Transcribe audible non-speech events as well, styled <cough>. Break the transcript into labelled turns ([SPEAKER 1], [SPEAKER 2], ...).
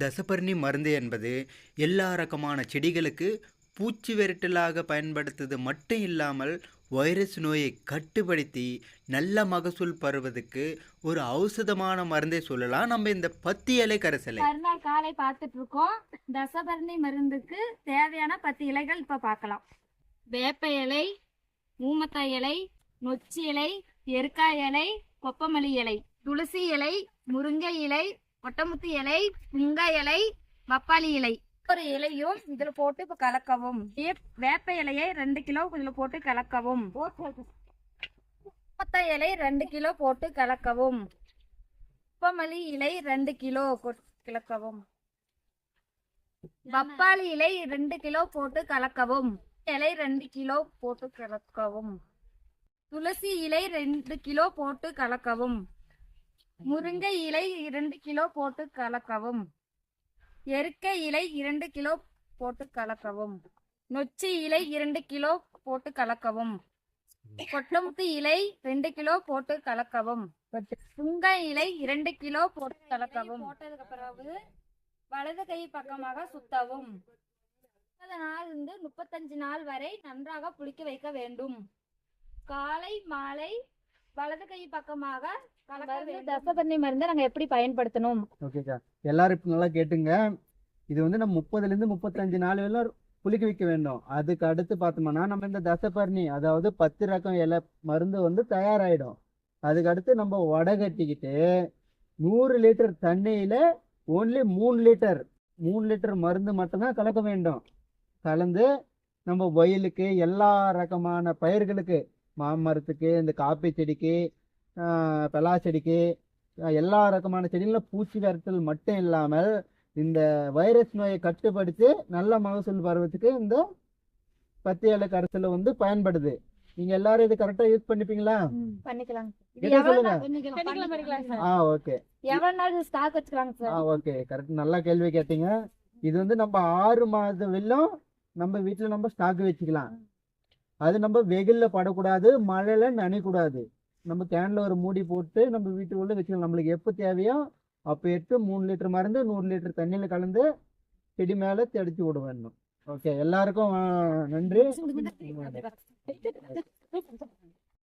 [SPEAKER 1] தசபர்ணி மருந்து என்பது எல்லா ரகமான செடிகளுக்கு பூச்சி விரட்டலாக பயன்படுத்துவது மட்டும் இல்லாமல் வைரஸ் நோயை கட்டுப்படுத்தி நல்ல மகசூல் பருவதுக்கு ஒரு ஔஷதமான மருந்தே சொல்லலாம். நம்ம இந்த பத்தி இலை கரைசலை.
[SPEAKER 2] மறுநாள் காலை பார்த்துட்டு இருக்கோம் தசபரணி மருந்துக்கு தேவையான பத்து இலைகள் இப்ப பார்க்கலாம். வேப்ப இலை ஊமத்தாய் இலை நொச்சி இலை எருக்காய் இலை கொப்பமல்லி இலை துளசி இலை முருங்கை இலை ஒட்டமுத்து இலை புங்க இலை பப்பாளி இலை. ஒரு இலையும் இதுல போட்டு இப்ப கலக்கவும். வேப்ப இலையை ரெண்டு கிலோ இதுல போட்டு கலக்கவும். மொத்த இலை ரெண்டு கிலோ போட்டு கலக்கவும். உப்பமல்லி இலை ரெண்டு கிலோ கலக்கவும். பப்பாளி இலை ரெண்டு கிலோ போட்டு கலக்கவும். இலை ரெண்டு கிலோ போட்டு கலக்கவும். துளசி இலை ரெண்டு கிலோ போட்டு கலக்கவும். முருங்கை இலை இரண்டு கிலோ போட்டு கலக்கவும். எருக்கை இலை இரண்டு கிலோ போட்டு கலக்கவும். நொச்சி இலை இரண்டு கிலோ போட்டு கலக்கவும். கொட்டமுத்து இலை ரெண்டு கிலோ போட்டு கலக்கவும். புங்க இலை இரண்டு கிலோ போட்டு கலக்கவும். போட்டதுக்கு பிறகு வலது கை பக்கமாக சுத்தவும். முப்பது நாள் இருந்து முப்பத்தஞ்சு நாள் வரை நன்றாக புளிக்க வைக்க வேண்டும். காலை மாலை வலது கை பக்கமாக தசபண்ணி மருந்து நாங்க எப்படி பயன்படுத்தணும்?
[SPEAKER 3] ஓகேக்கா எல்லாரும் இப்போ நல்லா கேட்டுங்க. இது வந்து நம்ம முப்பதுலேருந்து முப்பத்தஞ்சு நாள் வரலாம் புளிக்க வைக்க வேண்டும். அதுக்கு அடுத்து பார்த்தோம்னா நம்ம இந்த தசப்பர்ணி அதாவது பத்து ரகம் இலை மருந்து வந்து தயாராகிடும் அதுக்கு அடுத்து நம்ம வடை கட்டிக்கிட்டு நூறு லிட்டர் தண்ணியில் ஓன்லி மூணு லிட்டர் மூணு லிட்டர் மருந்து மட்டும்தான் கலக்க வேண்டும். கலந்து நம்ம வயலுக்கு எல்லா ரகமான பயிர்களுக்கு மாமரத்துக்கு இந்த காப்பி செடிக்கு பலா செடிக்கு எல்லா ரகமான செடிகளும் பூச்சி விரட்டல் மட்டும் இல்லாமல் இந்த வைரஸ் நோயை கட்டுப்படுத்தி நல்ல மகசூல் பருவத்துக்கு இந்த பத்தி இலை கரைசல் வந்து பயன்படுது. நீங்க எல்லாரும் இது கரெக்டா யூஸ் பண்ணிப்பீங்களா?
[SPEAKER 2] பண்ணிக்கலாம்
[SPEAKER 3] ஆ ஓகே.
[SPEAKER 2] எவ்வளவு நாள் ஸ்டாக் வச்சுக்கலாங்க
[SPEAKER 3] ஆ
[SPEAKER 2] சார்
[SPEAKER 3] ஓகே. கரெக்ட் நல்லா கேள்வி கேட்டீங்க. இது வந்து நம்ம ஆறு மாதம் வெல்லும் நம்ம வீட்டில் நம்ம ஸ்டாக் வச்சுக்கலாம். அது நம்ம வெயிலில் படக்கூடாது மழையில நனையக்கூடாது. நம்ம கேனில் ஒரு மூடி போட்டு நம்ம வீட்டுக்குள்ளே வச்சுக்கலாம் நம்மளுக்கு எப்போ தேவையோ அப்போ எடுத்து மூணு லிட்டர் மருந்து நூறு லிட்டர் தண்ணியில் கலந்து செடி மேலே தெளிச்சு விட வேண்டும் ஓகே. எல்லாருக்கும்
[SPEAKER 2] நன்றி. <laughs>